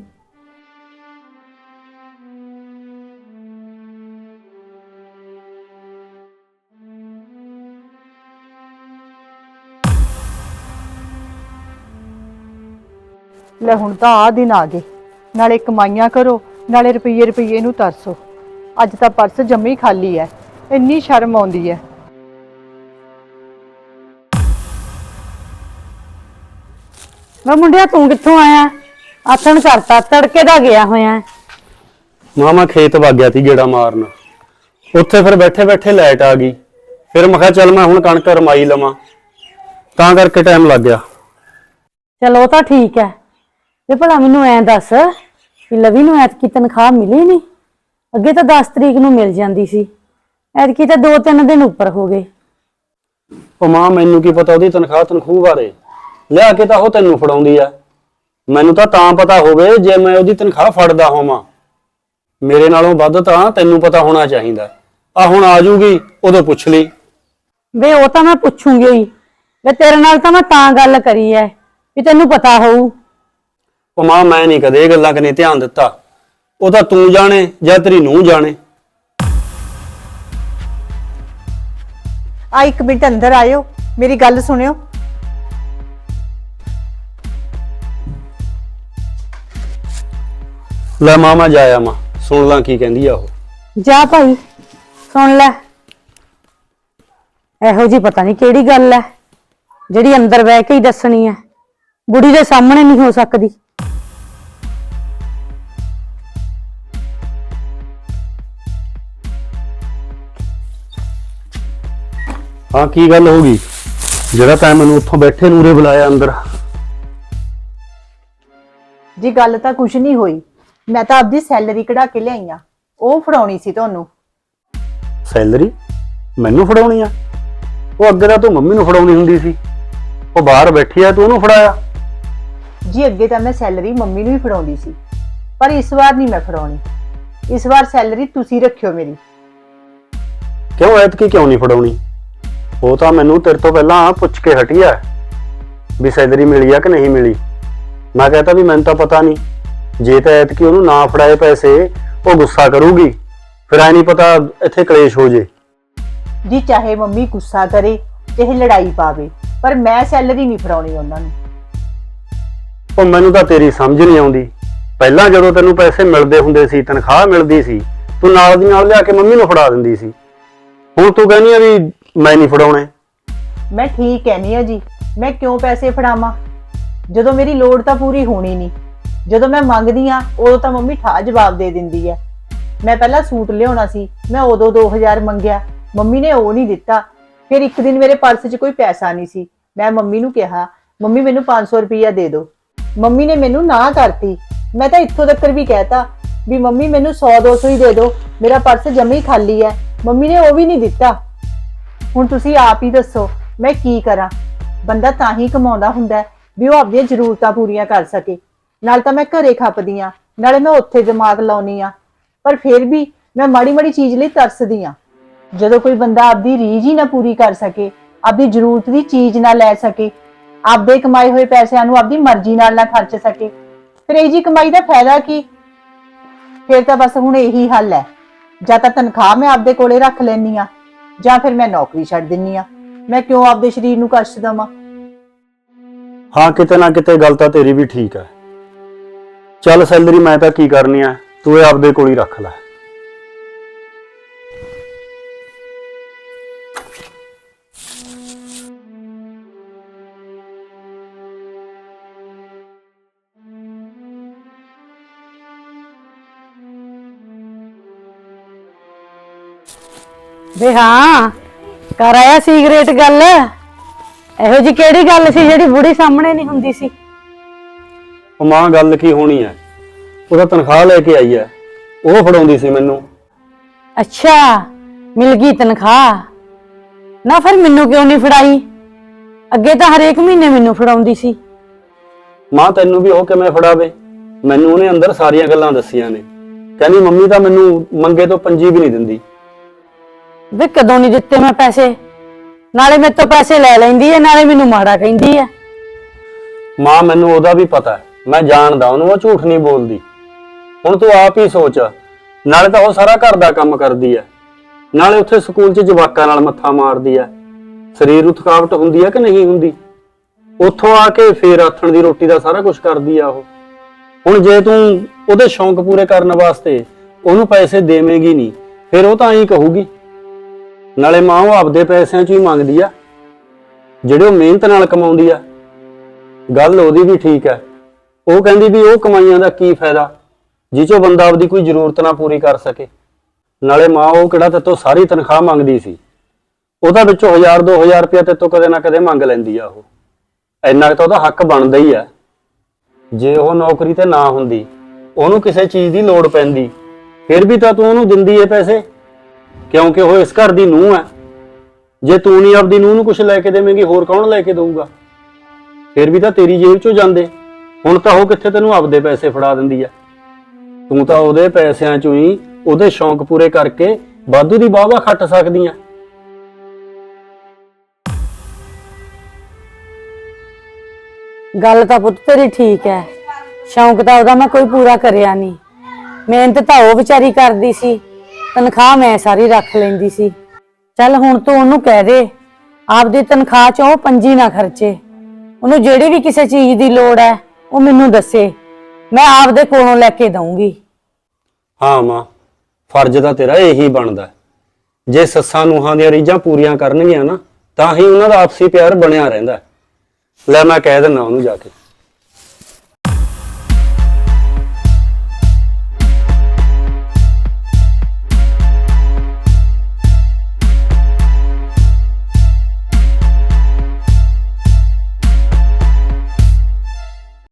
ਲੈ ਹੁਣ ਤਾਂ ਆ ਦਿਨ ਆ ਗਏ। ਨਾਲੇ ਕਮਾਈਆਂ ਕਰੋ, ਨਾਲੇ ਰੁਪਈਏ ਰੁਪਈਏ ਨੂੰ ਤਰਸੋ। ਅੱਜ ਤਾਂ ਪਰਸ ਜੰਮੀ ਖਾਲੀ ਹੈ ਇੰਨੀ ਸ਼ਰਮ ਆਉਂਦੀ ਹੈ ਮੈਂ ਮੁੰਡਿਆ ਤੂੰ ਕਿੱਥੋਂ ਆਇਆ? ਆਥਣ ਕਰਤਾ ਤੜਕੇ ਦਾ ਗਿਆ ਹੋਇਆ। ਮਾਮਾ ਖੇਤ ਵਗ ਗਿਆ ਸੀ ਗੇੜਾ ਮਾਰਨ। ਉੱਥੇ ਫਿਰ ਬੈਠੇ ਬੈਠੇ ਲਾਈਟ ਆ ਗਈ। ਫਿਰ ਮੈਂ ਕਿਹਾ ਚੱਲ ਮੈਂ ਹੁਣ ਕਣਕ ਰਮਾਈ ਲਵਾਂ। ਤਾਂ ਕਰਕੇ ਟਾਈਮ ਲੱਗ ਗਿਆ। ਚਲੋ ਤਾਂ ਠੀਕ ਹੈ। ਤੇ ਭਲਾ ਮੈਨੂੰ ਐਂ ਦੱਸ ਵੀ ਲਵੀ ਨੂੰ ਐਤਕੀ ਤਨਖਾਹ ਮਿਲੀ ਨਹੀਂ ਅੱਗੇ ਤਾਂ 10 ਤਰੀਕ ਨੂੰ ਮਿਲ ਜਾਂਦੀ ਸੀ। ਐਤਕੀ ਤਾਂ 2-3 ਦਿਨ ਉੱਪਰ ਹੋ ਗਏ। ਉਹ ਮਾਂ ਮੈਨੂੰ ਕੀ ਪਤਾ ਉਹਦੀ ਤਨਖਾਹ ਤਨਖੂਹ ਬਾਰੇ? ਲਿਆ ਕੇ ਤਾਂ ਉਹ ਤੈਨੂੰ ਫੜਾਉਂਦੀ ਆ। ਮੈਨੂੰ ਤਾਂ ਤਾਂ ਪਤਾ ਹੋਵੇ ਜੇ ਮੈਂ ਉਹਦੀ ਤਨਖਾਹ ਫੜਦਾ ਹੋਵਾਂ। ਮੇਰੇ ਨਾਲੋਂ ਵੱਧ ਤਾਂ ਤੈਨੂੰ ਪਤਾ ਹੋਣਾ ਚਾਹੀਦਾ। ਆ ਹੁਣ ਆ ਜੂਗੀ ਉਦੋਂ ਪੁੱਛ ਲਈ। ਵੇ ਉਹ ਤਾਂ ਮੈਂ ਪੁੱਛੂੰਗੀ ਹੀ। ਵੇ ਤੇਰੇ ਨਾਲ ਤਾਂ ਮੈਂ ਤਾਂ ਗੱਲ ਕਰੀ ਐ ਵੀ ਤੈਨੂੰ ਪਤਾ ਹੋਊ। ਉਹ ਮਾਂ ਮੈਂ ਨਹੀਂ ਕਦੇ ਇਹ ਗੱਲਾਂ ਕਨੇ ਧਿਆਨ ਦਿੱਤਾ। ਉਹ ਤਾਂ ਤੂੰ ਜਾਣੇ ਜਾਂ ਤੇਰੀ ਨੂੰਹ ਜਾਣੇ। ਆ ਇੱਕ ਮਿੰਟ ਅੰਦਰ ਆਇਓ। ਮੇਰੀ ਗੱਲ ਸੁਣਿਓ। ਲੈ ਮਾਮਾ ਜਾਇਆ ਮਾਂ ਸੁਣ ਲਾਂ ਕੀ ਕਹਿੰਦੀ ਆ ਉਹ। ਜਾ ਭਾਈ ਸੁਣ ਲੈ। ਇਹੋ ਜੀ ਪਤਾ ਨਹੀਂ ਕਿਹੜੀ ਗੱਲ ਐ ਜਿਹੜੀ ਅੰਦਰ ਬਹਿ ਕੇ ਹੀ ਦੱਸਣੀ ਐ। ਬੁੜੀ ਦੇ ਸਾਹਮਣੇ ਨਹੀਂ ਹੋ ਸਕਦੀ। ਹਾਂ ਕੀ ਗੱਲ ਹੋ ਗਈ? ਜਿਹੜਾ ਤੈਂ ਮੈਨੂੰ ਉੱਥੋਂ ਬੈਠੇ ਨੂਰੇ ਬੁਲਾਇਆ ਅੰਦਰ। ਜੀ ਗੱਲ ਤਾਂ ਕੁਝ ਨਹੀਂ ਹੋਈ। ਮੈਂ ਤਾਂ ਆਪਦੀ ਸੈਲਰੀ ਕਢਾ ਕੇ ਲਿਆਈ ਆ। ਉਹ ਫੜਾਉਣੀ ਸੀ ਤੁਹਾਨੂੰ। ਸੈਲਰੀ? ਮੈਨੂੰ ਫੜਾਉਣੀ ਆ? ਉਹ ਅੱਗੇ ਤਾਂ ਤੂੰ ਮੰਮੀ ਨੂੰ ਫੜਾਉਣੀ ਹੁੰਦੀ ਸੀ। ਉਹ ਬਾਹਰ ਬੈਠੀ ਆ ਤੂੰ ਉਹਨੂੰ ਫੜਾਇਆ। ਜੀ ਅੱਗੇ ਤਾਂ ਮੈਂ ਸੈਲਰੀ ਮੰਮੀ ਨੂੰ ਹੀ ਫੜਾਉਂਦੀ ਸੀ। ਪਰ ਇਸ ਵਾਰ ਨਹੀਂ ਮੈਂ ਫੜਾਉਣੀ। ਇਸ ਵਾਰ ਸੈਲਰੀ ਤੁਸੀਂ ਰੱਖਿਓ ਮੇਰੀ। ਕਿਉਂ ਐਤਕੀ ਕਿਉਂ ਨਹੀਂ ਫੜਾਉਣੀ? ਉਹ ਤਾਂ ਮੈਨੂੰ ਤੇਰੇ ਤੋਂ ਪਹਿਲਾਂ ਪੁੱਛ ਕੇ ਹਟੀ ਆ ਵੀ ਸੈਲਰੀ ਮਿਲੀ ਆ ਕਿ ਨਹੀਂ ਮਿਲੀ। ਮੈਂ ਕਹਤਾ ਵੀ ਮੈਨੂੰ ਤਾਂ ਪਤਾ ਨਹੀਂ। ਜੇ ਤਾਂ ਐਤਕੀ ਉਹਨੂੰ ਨਾ ਫੜਾਏ ਪੈਸੇ ਉਹ ਗੁੱਸਾ ਕਰੂਗੀ। ਫਿਰ ਐ ਨਹੀਂ ਪਤਾ ਇੱਥੇ ਕਲੇਸ਼ ਹੋ ਜੇ। ਜੀ ਚਾਹੇ ਮੰਮੀ ਗੁੱਸਾ ਕਰੇ ਚਾਹੇ ਲੜਾਈ ਪਾਵੇ ਪਰ ਮੈਂ ਸੈਲਰੀ ਨਹੀਂ ਫੜਾਉਣੀ ਉਹਨਾਂ ਨੂੰ। ਉਹ ਮੈਨੂੰ ਤਾਂ ਤੇਰੀ ਸਮਝ ਨਹੀਂ ਆਉਂਦੀ। ਪਹਿਲਾਂ ਜਦੋਂ ਤੈਨੂੰ ਪੈਸੇ ਮਿਲਦੇ ਹੁੰਦੇ ਸੀ ਤਨਖਾਹ ਮਿਲਦੀ ਸੀ ਤੂੰ ਨਾਲ ਦੀ ਨਾਲ ਲਿਆ ਕੇ ਮੰਮੀ ਨੂੰ ਫੜਾ ਦਿੰਦੀ ਸੀ। ਹੁਣ ਤੂੰ ਕਹਿੰਦੀ ਆ ਵੀ ਮੈਂ ਨਹੀਂ ਫੜਾਉਣੇ। ਮੈਂ ਠੀਕ ਕਹਿਨੀ ਆ ਜੀ ਮੈਂ ਕਿਉਂ ਪੈਸੇ ਫੜਾਵਾਂ? ਜਦੋਂ ਮੇਰੀ ਲੋੜ ਤਾਂ ਪੂਰੀ ਹੋਣੀ ਨਹੀਂ। ਜਦੋਂ ਮੈਂ ਮੰਗਦੀ ਆ ਉਦੋਂ ਤਾਂ ਮੰਮੀ ਠਾ ਜਵਾਬ ਦੇ ਦਿੰਦੀ ਹੈ। ਮੈਂ ਪਹਿਲਾਂ ਸੂਟ ਲਿਆਉਣਾ ਸੀ, ਮੈਂ ਉਦੋਂ 2000 ਮੰਗਿਆ। ਮੰਮੀ ਨੇ ਉਹ ਨਹੀਂ ਦਿੱਤਾ। ਫਿਰ ਇੱਕ ਦਿਨ ਮੇਰੇ ਪਰਸ 'ਚ ਕੋਈ ਪੈਸਾ ਨਹੀਂ ਸੀ। ਮੈਂ ਮੰਮੀ ਨੂੰ ਕਿਹਾ, ਮੰਮੀ, ਮੈਨੂੰ 500 ਰੁਪਈਆ ਦੇ ਦਿਓ। ਮੰਮੀ ਨੇ ਮੈਨੂੰ ਨਾ ਕਰਤੀ। ਮੈਂ ਤਾਂ ਇੱਥੋਂ ਤੱਕ ਵੀ ਕਹਿਤਾ ਵੀ, ਮੰਮੀ, ਮੈਨੂੰ 100 200 ਹੀ ਦੇ ਦਿਓ। ਮੇਰਾ ਪਰਸ ਜਮੇ ਖਾਲੀ ਹੈ। ਮੰਮੀ ਨੇ ਉਹ ਵੀ ਨਹੀਂ ਦਿੱਤਾ। ਹੁਣ ਤੁਸੀਂ ਆਪ ਹੀ ਦੱਸੋ, ਮੈਂ ਕੀ ਕਰਾਂ? ਬੰਦਾ ਤਾਂ ਹੀ ਕਮਾਉਂਦਾ ਹੁੰਦਾ ਵੀ ਉਹ ਆਪਣੀਆਂ ਜ਼ਰੂਰਤਾਂ ਪੂਰੀਆਂ ਕਰ ਸਕੇ। ਨਾਲ ਤਾਂ ਮੈਂ ਘਰੇ ਖੱਪਦੀ ਆ, ਨਾਲੇ ਮੈਂ ਉੱਥੇ ਦਿਮਾਗ ਲਾਉਣੀ ਆ। ਪਰ ਫਿਰ ਵੀ ਮੈਂ ਮਾੜੀ ਮਾੜੀ ਚੀਜ਼ ਲਈ ਤਰਸਦੀ ਆ। ਜਦੋਂ ਕੋਈ ਬੰਦਾ ਆਪਦੀ ਰੀਝ ਹੀ ਨਾ ਪੂਰੀ ਕਰ ਸਕੇ, ਆਪਦੀ ਜ਼ਰੂਰਤ ਦੀ ਚੀਜ਼ ਨਾ ਲੈ ਸਕੇ, ਆਪਦੇ ਕਮਾਏ ਹੋਏ ਪੈਸਿਆਂ ਨੂੰ ਆਪਦੀ ਮਰਜ਼ੀ ਨਾਲ ਨਾ ਖਰਚ ਸਕੇ, ਫਿਰ ਇਹ ਜੀ ਕਮਾਈ ਦਾ ਫਾਇਦਾ ਕੀ? ਫਿਰ ਤਾਂ ਬਸ ਹੁਣ ਇਹੀ ਹੱਲ ਹੈ। ਜਾਂ ਤਾਂ ਤਨਖਾਹ ਮੈਂ ਆਪਦੇ ਕੋਲੇ ਰੱਖ ਲੈਣੀ ਆ, ਜਾਂ ਫਿਰ ਮੈਂ ਨੌਕਰੀ ਛੱਡ ਦਿੰਨੀ ਆ। ਮੈਂ ਕਿਉਂ ਆਪਦੇ ਸਰੀਰ ਨੂੰ ਕਸ਼ਟ ਦਵਾਂ? ਹਾਂ, ਕਿਤੇ ਨਾ ਕਿਤੇ ਗੱਲ ਤਾਂ ਤੇਰੀ ਵੀ ਠੀਕ ਹੈ। ਚੱਲ ਸੈਲਰੀ, ਮੈਂ ਤਾਂ ਕੀ ਕਰਨੀ ਆ? ਤੂੰ ਇਹ ਆਪਦੇ ਕੋਲ ਹੀ ਰੱਖ ਲੈ। ਵੇ ਹਾਂ, ਕਰ ਆਇਆ ਸਿਗਰਟ ਗੱਲ? ਇਹੋ ਜੀ ਕਿਹੜੀ ਗੱਲ ਸੀ ਜਿਹੜੀ ਬੁੜੀ ਸਾਹਮਣੇ ਨਹੀਂ ਹੁੰਦੀ ਸੀ? ਉਹ ਮਾਂ ਗੱਲ ਕੀ ਹੋਣੀ ਹੈ ਉਹਦਾ ਤਨਖਾਹ ਲੈ ਕੇ ਆਈ ਹੈ ਉਹ ਫੜਾਉਂਦੀ ਸੀ ਮੈਨੂੰ। ਅੱਛਾ ਮਿਲ ਗਈ ਤਨਖਾਹ। ਨਾ ਫਿਰ ਮੈਨੂੰ ਕਿਉਂ ਨਹੀਂ ਫੜਾਈ? ਅੱਗੇ ਤਾਂ ਹਰੇਕ ਮਹੀਨੇ ਮੈਨੂੰ ਫੜਾਉਂਦੀ ਸੀ। ਮਾਂ ਤੈਨੂੰ ਵੀ ਉਹ ਕਿਵੇਂ ਫੜਾਵੇ? ਮੈਨੂੰ ਉਹਨੇ ਅੰਦਰ ਸਾਰੀਆਂ ਗੱਲਾਂ ਦੱਸੀਆਂ ਨੇ। ਕਹਿੰਦੀ ਮੰਮੀ ਤਾਂ ਮੈਨੂੰ ਮੰਗੇ ਤੋਂ ਪੰਜੀ ਵੀ ਨਹੀਂ ਦਿੰਦੀ। ਵੇ ਕਦੋਂ ਨਹੀਂ ਦਿੱਤੇ ਮੈਂ ਪੈਸੇ? ਨਾਲੇ ਮੇਰੇ ਤੋਂ ਪੈਸੇ ਲੈ ਲੈਂਦੀ ਹੈ ਨਾਲੇ ਮੈਨੂੰ ਮਾੜਾ ਕਹਿੰਦੀ ਹੈ ਮਾਂ ਮੈਨੂੰ ਉਹਦਾ ਵੀ ਪਤਾ ਹੈ ਮੈਂ ਜਾਣਦਾ ਉਹਨੂੰ, ਉਹ ਝੂਠ ਨਹੀਂ ਬੋਲਦੀ। ਹੁਣ ਤੂੰ ਆਪ ਹੀ ਸੋਚ, ਨਾਲੇ ਤਾਂ ਉਹ ਸਾਰਾ ਘਰ ਦਾ ਕੰਮ ਕਰਦੀ ਹੈ ਨਾਲੇ ਉੱਥੇ ਸਕੂਲ 'ਚ ਜਵਾਕਾਂ ਨਾਲ ਮੱਥਾ ਮਾਰਦੀ ਹੈ ਸਰੀਰ ਨੂੰ ਥਕਾਵਟ ਹੁੰਦੀ ਹੈ ਕਿ ਨਹੀਂ ਹੁੰਦੀ? ਉੱਥੋਂ ਆ ਕੇ ਫੇਰ ਆਥਣ ਦੀ ਰੋਟੀ ਦਾ ਸਾਰਾ ਕੁਝ ਕਰਦੀ ਆ ਉਹ। ਹੁਣ ਜੇ ਤੂੰ ਉਹਦੇ ਸ਼ੌਂਕ ਪੂਰੇ ਕਰਨ ਵਾਸਤੇ ਉਹਨੂੰ ਪੈਸੇ ਦੇਵੇਂਗੀ ਨਹੀਂ, ਫਿਰ ਉਹ ਤਾਂ ਐਂ ਕਹੂਗੀ। ਨਾਲੇ ਮਾਂ ਉਹ ਆਪਦੇ ਪੈਸਿਆਂ 'ਚ ਹੀ ਮੰਗਦੀ ਆ, ਜਿਹੜੇ ਉਹ ਮਿਹਨਤ ਨਾਲ ਕਮਾਉਂਦੀ ਆ। ਗੱਲ ਉਹਦੀ ਵੀ ਠੀਕ ਹੈ ਉਹ ਕਹਿੰਦੀ ਵੀ ਉਹ ਕਮਾਈਆਂ ਦਾ ਕੀ ਫਾਇਦਾ? ਜਿਹ ਚੋਂ ਬੰਦਾ ਆਪਦੀ ਕੋਈ ਜ਼ਰੂਰਤ ਨਾ ਪੂਰੀ ਕਰ ਸਕੇ। ਨਾਲੇ ਮਾਂ ਉਹ ਕਿਹੜਾ ਤੇਤੋਂ ਸਾਰੀ ਤਨਖਾਹ ਮੰਗਦੀ ਸੀ? ਉਹਦਾ ਵਿੱਚੋਂ 1000 2000 ਰੁਪਇਆ ਤੇਤੋਂ ਕਦੇ ਨਾ ਕਦੇ ਮੰਗ ਲੈਂਦੀ ਆ ਉਹ। ਇੰਨਾ ਤਾਂ ਉਹਦਾ ਹੱਕ ਬਣਦਾ ਹੀ ਆ। ਜੇ ਉਹ ਨੌਕਰੀ ਤੇ ਨਾ ਹੁੰਦੀ, ਉਹਨੂੰ ਕਿਸੇ ਚੀਜ਼ ਦੀ ਲੋੜ ਪੈਂਦੀ, ਫਿਰ ਵੀ ਤਾਂ ਤੂੰ ਉਹਨੂੰ ਦਿੰਦੀ ਏ ਪੈਸੇ। ਕਿਉਂਕਿ ਉਹ ਇਸ ਘਰ ਦੀ ਨੂੰਹ ਹੈ ਜੇ ਤੂੰ ਨਹੀਂ ਆਪਦੀ ਨੂੰਹ ਨੂੰ ਕੁਝ ਲੈ ਕੇ ਦੇਵੇਂਗੀ, ਹੋਰ ਕੌਣ ਲੈ ਕੇ ਦੇਊਗਾ? ਫਿਰ ਵੀ ਤਾਂ ਤੇਰੀ ਜੇਬ ਚੋਂ ਜਾਂਦੇ। ਹੁਣ ਤਾਂ ਉਹ ਕਿੱਥੇ ਤੈਨੂੰ ਆਪਦੇ ਪੈਸੇ ਫੜਾ ਦਿੰਦੀ ਆ? ਤੂੰ ਤਾਂ ਉਹਦੇ ਪੈਸਿਆਂ ਚੋਂ ਹੀ ਉਹਦੇ ਸ਼ੌਂਕ ਪੂਰੇ ਕਰਕੇ ਵਾਧੂ ਦੀ ਵਾਹਵਾ ਖੱਟ ਸਕਦੀ ਆ। ਗੱਲ ਤਾਂ ਪੁੱਤ ਤੇਰੀ ਠੀਕ ਹੈ ਸ਼ੌਂਕ ਤਾਂ ਉਹਦਾ ਮੈਂ ਕੋਈ ਪੂਰਾ ਕਰਿਆ ਨਹੀਂ ਮਿਹਨਤ ਤਾਂ ਉਹ ਵਿਚਾਰੀ ਕਰਦੀ ਸੀ। ਤਨਖਾਹ ਮੈਂ ਸਾਰੀ ਰੱਖ ਲੈਂਦੀ ਸੀ। ਚੱਲ ਹੁਣ ਤੂੰ ਉਹਨੂੰ ਕਹਿ ਦੇ। ਆਪਦੀ ਤਨਖਾਹ ਚੋਂ ਉਹ ਪੰਜੀ ਨਾ ਖਰਚੇ। ਉਹਨੂੰ ਜਿਹੜੀ ਵੀ ਕਿਸੇ ਚੀਜ਼ ਦੀ ਲੋੜ ਹੈ ਉਹ ਮੈਨੂੰ ਦੱਸੇ, ਮੈਂ ਆਪਦੇ ਕੋਲੋਂ ਲੈ ਕੇ ਦਊਂਗੀ ਹਾਂ ਮਾਂ, ਫਰਜ਼ ਤਾਂ ਤੇਰਾ ਇਹੀ ਬਣਦਾ ਹੈ। ਜੇ ਸੱਸਾਂ ਨੂੰਹਾਂ ਦੀਆਂ ਰੀਝਾਂ ਪੂਰੀਆਂ ਕਰਨਗੀਆਂ ਨਾ, ਤਾਂ ਹੀ ਉਹਨਾਂ ਦਾ ਆਪਸੀ ਪਿਆਰ ਬਣਿਆ ਰਹਿੰਦਾ ਹੈ। ਲੈ ਮੈਂ ਕਹਿ ਦਿੰਦਾ ਉਹਨੂੰ ਜਾ ਕੇ